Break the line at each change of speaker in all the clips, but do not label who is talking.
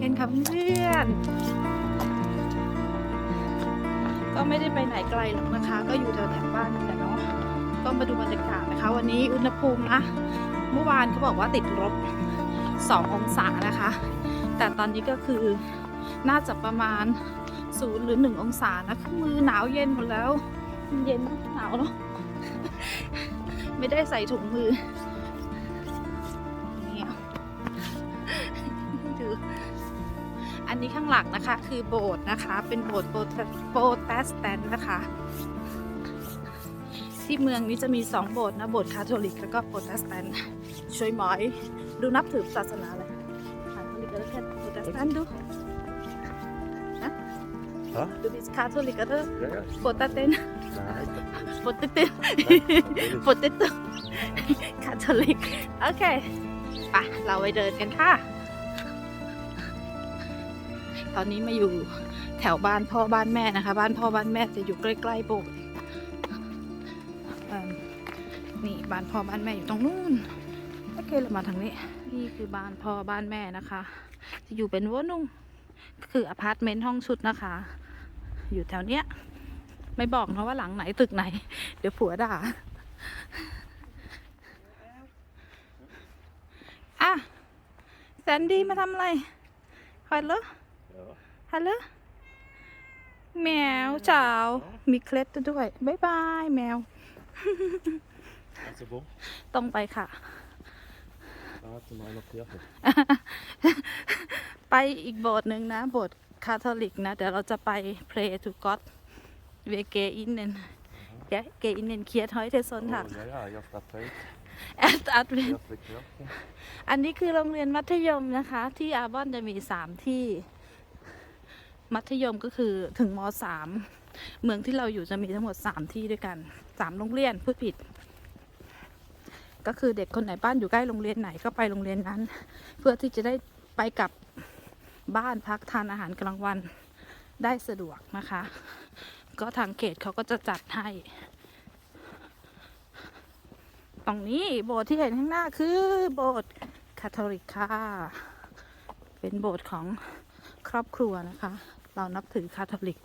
กกำลังกายกันค่ะเพื่อนๆก็ไม่ได้ไปไหนไกลหรอกนะคะ ก็อยู่แถวๆบ้านนี่แหละเนาะก็มาดูบรรยากาศนะคะ วันนี้อุณหภูมินะ เมื่อวานเขาบอกว่าติดลบ2องศานะคะ แต่ตอนนี้ก็คือน่าจะประมาณศูนย์หรือ1องศานะคือมือหนาวเย็นหมดแล้ว เย็นหนาวเนาะไม่ได้ใส่ถุงมือ นนี้ข้างหลังนะคะ คือโบสถ์นะคะ เป็นโบสถ์โปรเตโปรเตสแตนต์นะคะ ที่เมืองนี้จะมีสองโบสถ์นะ โบสถ์คาทอลิกแล้วก็โปรเตสแตนต์ช่วยหมอย ดูนับถือศาสนาอะไรคาทอลิกแล้วแค่โปรเตสแตนต์ดู
Hä?
ดูดิคาทอลิกแล้ว
Ja, ja.
โปรเตสแตนต์
Nej.
โปรเตสแตนต์โปเตโต้คาทอลิก โอเคไปะเราไปเดินกันค่ะต อนนี้มาอยู่แถวบ้านพ่อบ้านแม่นะคะ บ้านพ่อบ้านแม่จะอยู่ใกล้ๆโบสถ์นี่บ้านพ่อบ้านแม่อยู่ตรงนู้นโอเคเรามาทางนี้ นี่คือบ้านพ่อบ้านแม่นะคะ จะอยู่เป็นวอนุ่งคืออพาร์ตเมนต์ห้องชุดนะคะ อยู่แถวเนี้ย ไม่บอกนะว่าหลังไหนตึกไหน เดี๋ยวผัวด่าอะแซนดี้มาทำอะไรฮัลโหล
Ja.
ฮัลโหลแมวเจ้ามีเคล็ดด้วยบ๊ายบายแมว
Also wo?
ต้องไปค่ะ
Da zum einer Kirche.
ไปอีกโบสถ์หนึ่งนะโบสถ์คาทอลิกนะเดี๋ยวเราจะไป pray to God เวเกอินเนนแกเกอินเนนเคียทอยเทซน
Oh,
ถัก
ja, ja, erst Advent,
แอดอัดเวน
erste Kirche.
อันนี้คือโรงเรียนมัธยมนะคะ ที่อาบอนจะมีสามที่ มัธยมก็คือถึงมสามเมืองที่เราอยู่จะมีทั้งหมดสามที่ด้วยกันสามโรงเรียนพูดผิด ก็คือเด็กคนไหนบ้านอยู่ใกล้โรงเรียนไหนก็ไปโรงเรียนนั้น เพื่อที่จะได้ไปกลับบ้านพักทานอาหารกลางวันได้สะดวกนะคะ ก็ทางเขตเขาก็จะจัดให้ ตรงนี้โบสถ์ที่เห็นข้างหน้าคือโบสถ์คาทอลิกค่ะ เป็นโบสถ์ของครอบครัวนะคะ เรานับถือคาทอลิก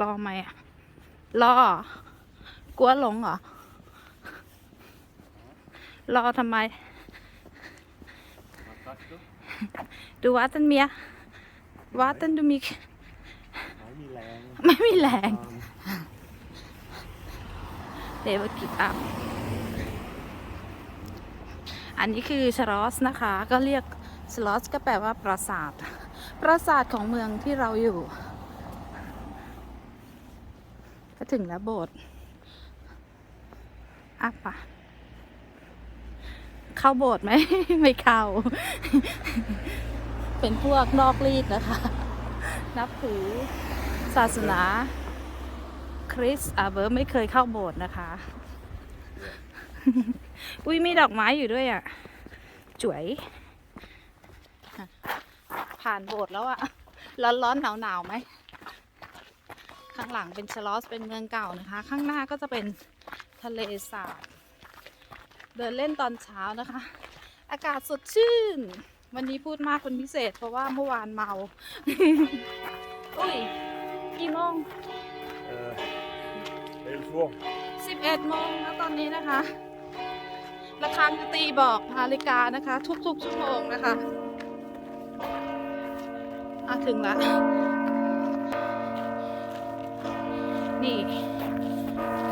รอไหมอะรอ กลัวหลงเหรอ รอทำไม
Was sagst du?
Du warten mir. Warten du mich. ไม่มีแรง
Ähm,
เดวกิบอัพอันนี้คือชลอสนะคะ ก็เรียกชลอสก็แปลว่าปราสาท ปราสาทของเมืองที่เราอยู่ ก็ถึงแล้วโบสถ์อะปะเข้าโบสถ์ไหม ไม่เข้า เป็นพวกนอกรีดนะคะ นับถือ ศาสนาคริสอาเบิร์ตไม่เคยเข้าโบสถ์นะคะ อุ้ยมีดอกไม้อยู่ด้วยอะ จ๋วย ผ่านโบสถ์แล้วอะ ร้อนร้อนหนาวหนาวไหม ข้างหลังเป็นชลอสเป็นเมืองเก่านะคะ ข้างหน้าก็จะเป็นทะเลสาบ เดินเล่นตอนเช้านะคะ อากาศสดชื่น วันนี้พูดมากเป็นพิเศษ เพราะว่าเมื่อวานเมา อุ้ย กี่โมง
äh, 11 Uhr.
11โมงนะตอนนี้นะคะ ระฆังจะตีบอกนาฬิกานะคะ ทุกๆชั่วโมงนะคะอะถึงละ นี่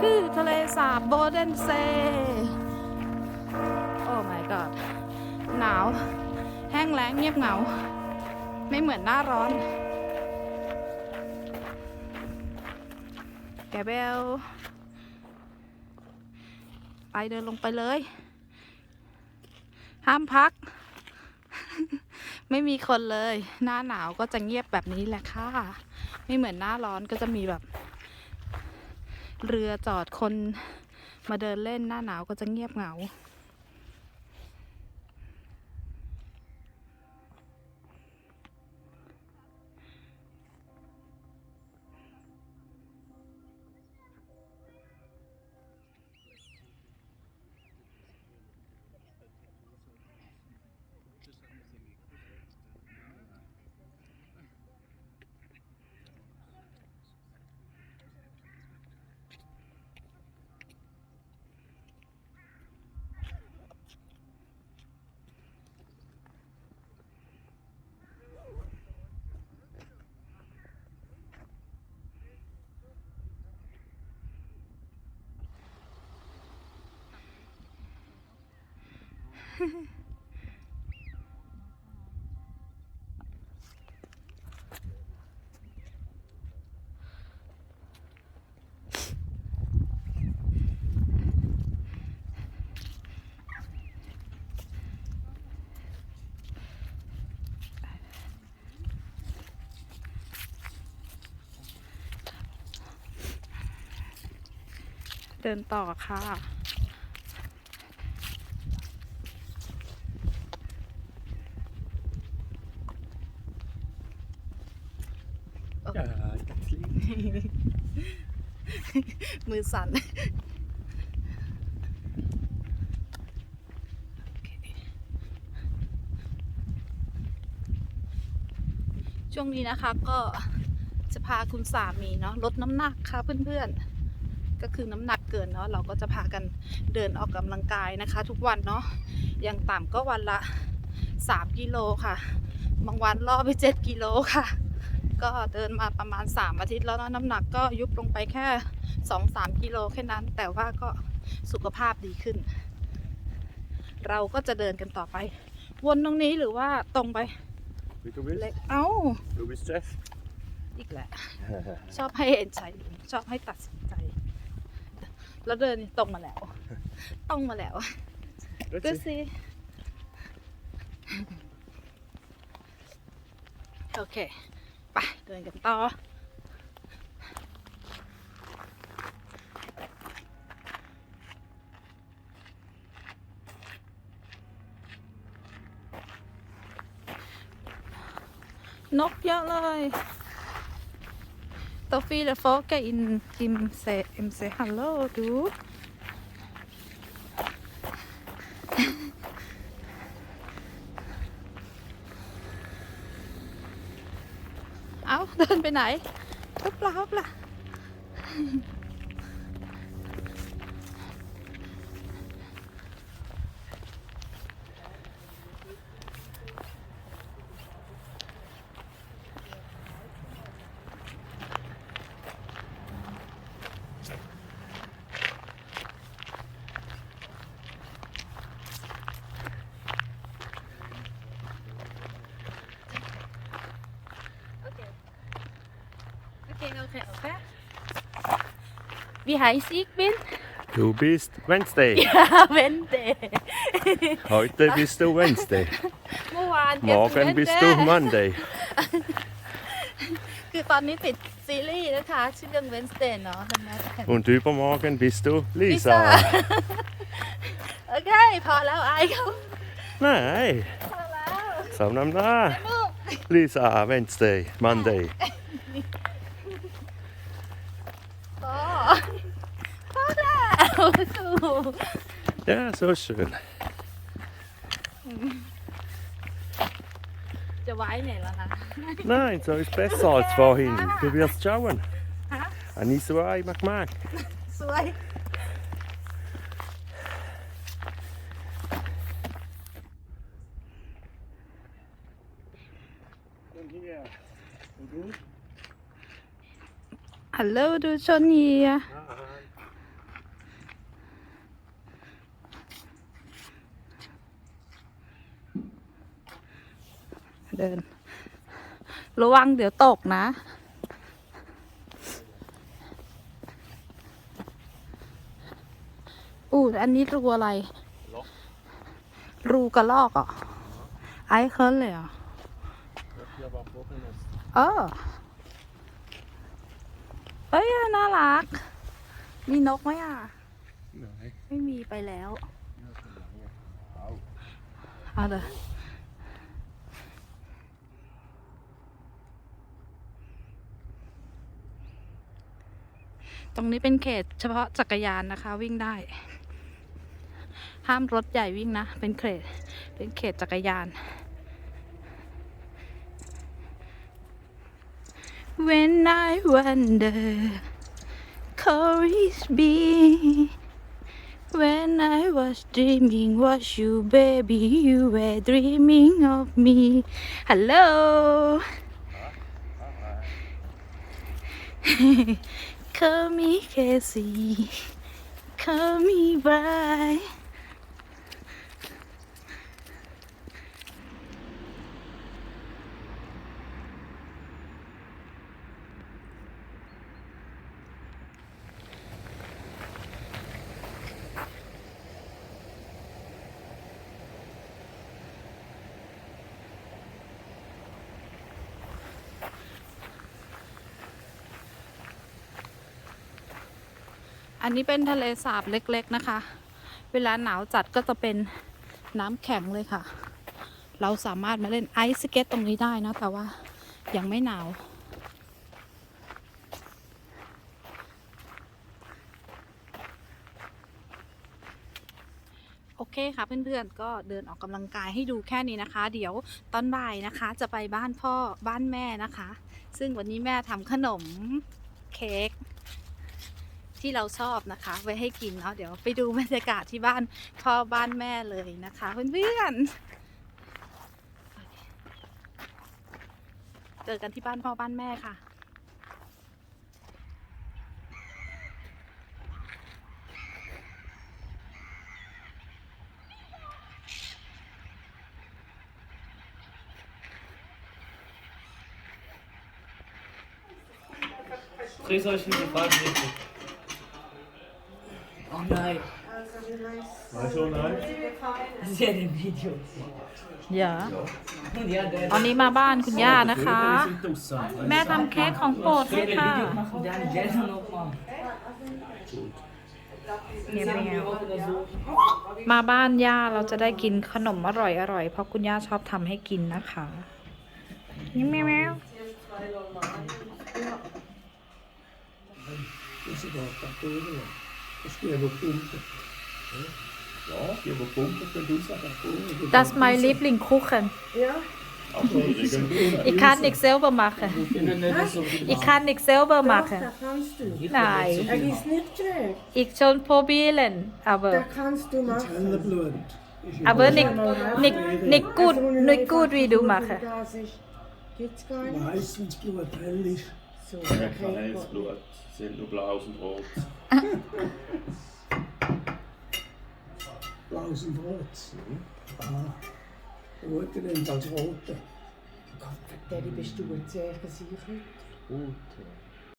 คือทะเลสาบโบเดนเซ โอ้ my god หนาว แห้งแล้งเงียบเหงา ไม่เหมือนหน้าร้อน แกเบลไปเดินลงไปเลย ห้ามพัก ไม่มีคนเลย หน้าหนาวก็จะเงียบแบบนี้แหละค่ะ ไม่เหมือนหน้าร้อนก็จะมีแบบ เรือจอดคนมาเดินเล่นหน้าหนาวก็จะเงียบเหงา เดินต่อค่ะ
Ja, ganz lieb.
มื อสั่นช่วงนี้นะคะก็จะพาคุณสามีเนาะลดน้ำหนักค่ะเพื่อนๆ ก็คือน้ำหนักเกินเนาะเราก็จะพากันเดินออกกำลังกายนะคะ ทุกวันเนาะอย่างต่ำก็วันละ 3 กิโลค่ะ บางวันล่อไป 7 กิโลค่ะ ก็เดินมาประมาณ 3 อาทิตย์แล้วเนาะน้ำหนักก็ยุบลงไปแค่ 2-3 กิโลแค่นั้น แต่ว่าก็สุขภาพดีขึ้น เราก็จะเดินกันต่อไป วนตรงนี้หรือว่าตรงไป
Wie du willst.
เล็กเอ้า
Du bist Chef.
อีกแหละชอบให้เอ็นใจชอบให้ตัดสินใจ แล้วเดินนี่ตรงมาแล้วตรงมาแล้วก็
Grüezi.
สิโอเค ไปเดินกันต่อนกเยอะเลยตัวฟีและโฟกอินอิมเซอิมเซฮัลโหลดู เดินไปไหนฮึบละฮึบละ โอเคโอเคโอเค Wie heißt ich bin?
Du bist Wednesday.
Ja, Wende.
Heute bist du Wednesday.
เมื่อวาน
Morgen bist du Monday.
คือตอนนี้ติดซีรีส์นะคะชื่อเรื่อง Wednesday เนาะดังนั้น
Und übermorgen bist du
Lisa.
Lisa.
โอเค พอแล้วไอ้เขา
Nein,
พอแล้ว
samnamna.
ลูก
Lisa, Wednesday, Monday.
พอพอแล้ว ถูก
Ja, so schön.
จะไว้ไหนแล้วนะ
Nein, so ist besser als vorhin. Du wirst schauen.
Hä?
Ani so ai mag mag.
สวย
Und du?
ฮัลโหลดูชน เนียเดิน ระวังเดี๋ยวตกนะ อู้อันนี้ตัวอะไร
ล็อก
รูกระลอกเหรอะไอซ์เคิร์นเลยเหรอะ
Hier war Vogelnest.
เออเอ้ย น่ารัก มีนกไหมอะ
Nein.
ไม่มีไปแล้ว
Ja, schon lange. Au.
เอาเด้อ ตรงนี้เป็นเขตเฉพาะจักรยานนะคะ วิ่งได้ ห้ามรถใหญ่วิ่งนะ เป็นเขต เป็นเขตจักรยาน When I wonder Courage be When I was dreaming was you baby you were dreaming of me Hello Come here, Cassie. Come here, bye. อันนี้เป็นทะเลสาบเล็กๆนะคะ เวลาหนาวจัดก็จะเป็นน้ำแข็งเลยค่ะ เราสามารถมาเล่นไอซ์สเก็ตตรงนี้ได้นะแต่ว่ายังไม่หนาว โอเคค่ะเพื่อนๆก็เดินออกกำลังกายให้ดูแค่นี้นะคะ เดี๋ยวตอนบ่ายนะคะ จะไปบ้านพ่อบ้านแม่นะคะ ซึ่งวันนี้แม่ทำขนมเค้ก ที่เราชอบนะคะ ไว้ให้กินเนาะเดี๋ยวไปดูบรรยากาศที่บ้านพ่อบ้านแม่เลยนะคะเพื่อนๆเจอกันที่บ้านพ่อบ้านแม่ค่ะ
Dreh soll ich diese Frage richtig? Oh nein,
War schon nein?
das ist ja der Video.
อย่า
Und ja, der
ตอนนี้มาบ้านคุณย่านะคะ
Die sind draussen.
แม่ทำเค้กของโปรดให้
der
ค่ะ
Video machen, der eine Geld nochmal.
เงียบไปไง
oder so.
มาบ้านย่าเราจะได้กินขนมอร่อยอร่อยๆเพราะคุณย่าชอบทำให้กินนะคะแมวแมว
Das ist doch das Dose. Das
ist mein Liebling, Kuchen. Ich kann nichts selber machen. Ich kann nichts selber machen. Nein.
Das ist nicht schlecht.
Ich schon probieren, aber.
Da kannst du machen.
Aber nicht, nicht, nicht, gut, also, nicht gut, wie du
machst. Meistens Blutrell.
So,
Ja, kein
okay,
helles. Blut. Sind nur blaues und rot.
Blaues und Rot. Ah. Rote nimmt als Rote.
Gott, Daddy, bist du jetzt sicher sicher?
Gut.